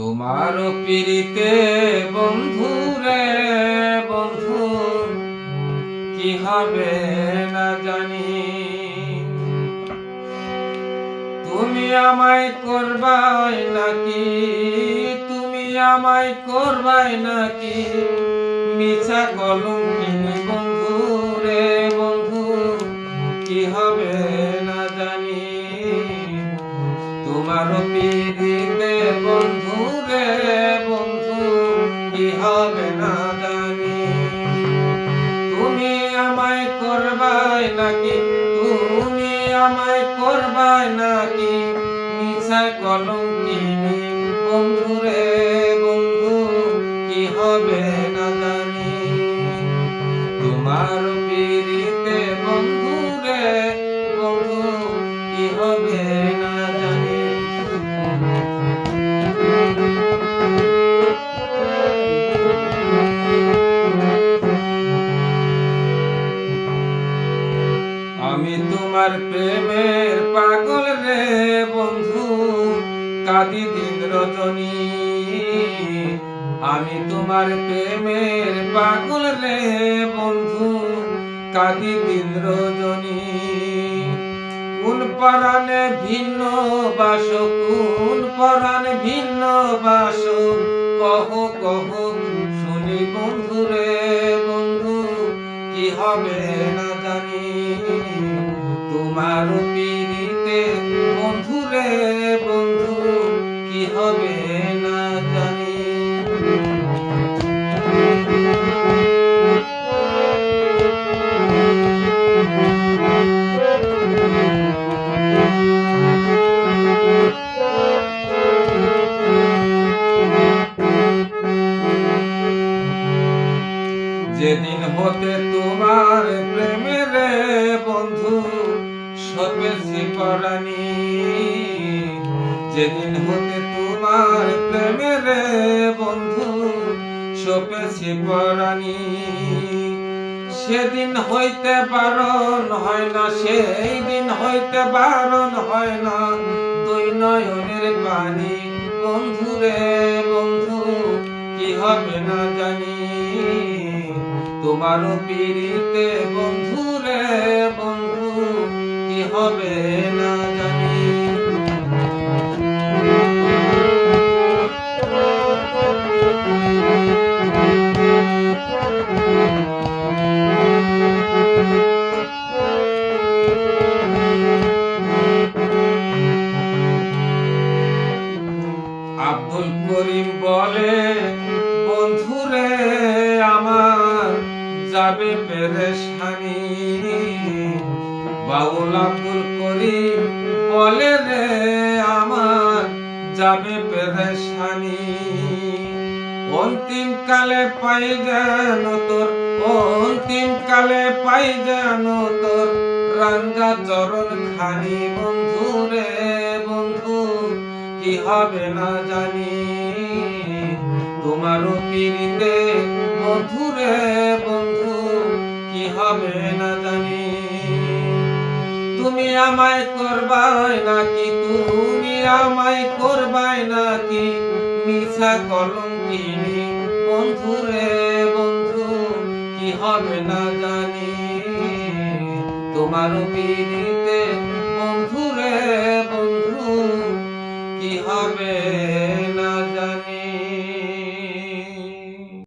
তোমার পিড়িতে বন্ধু রে, বন্ধু, কি হবে না জানি। তুমি আমায় করবাই নাকি, তুমি আমায় করবাই নাকি। মিছা কলম বন্ধু রে, বন্ধু, কি হবে না জানি। তোমার পিড়িতে নাকি? তুমি আমায় করবাই নাকি? মিছা কিনে বন্ধু আমি তোমার প্রেমের পাগল রে বন্ধু, কাদি দিন রজনী। আমি তোমার প্রেমের পাগল রে বন্ধু, কাদি দিন রজনী। কোন পরাণে ভিন্ন বাস, কোন পরাণে ভিন্ন বাস, কহ কহ, শুনি বন্ধু রে বন্ধু, কি হবে না জানি। তোমার পিড়িতে বন্ধু রে বন্ধু কি হবে না জানি। যেদিন হতে তোমার পরাণী যেদিন হতে তোমার প্রেমের বন্ধু সেদিন হইতে বারণ হয় না, সেই দিন হইতে বারণ হয় না। দুই নয়নের পানি বন্ধু রে বন্ধু, কি হবে না জানি। তোমার পিড়িতে বন্ধু রে হবে না জানি। আব্দুল করিম বলে বন্ধুরে আমার যাবে পেরেশানি। আব্দুল করিম বলে রে আমার যাবে পেরেশানি। অন্তিম কালে পাই যেন তোর, অন্তিম কালে পাই যেন তোর রাঙ্গা চরণ খানি। বন্ধু রে বন্ধু, কি হবে না জানি। তোমার পিড়িতে বন্ধু রে বন্ধু, কি হবে না তুমি আমায় করবাই নাকি? তুমি আমায় করবাই নাকি? মিছা কলঙ্কিনী বন্ধু রে বন্ধু, কি হবে না জানি? তোমার পিড়িতে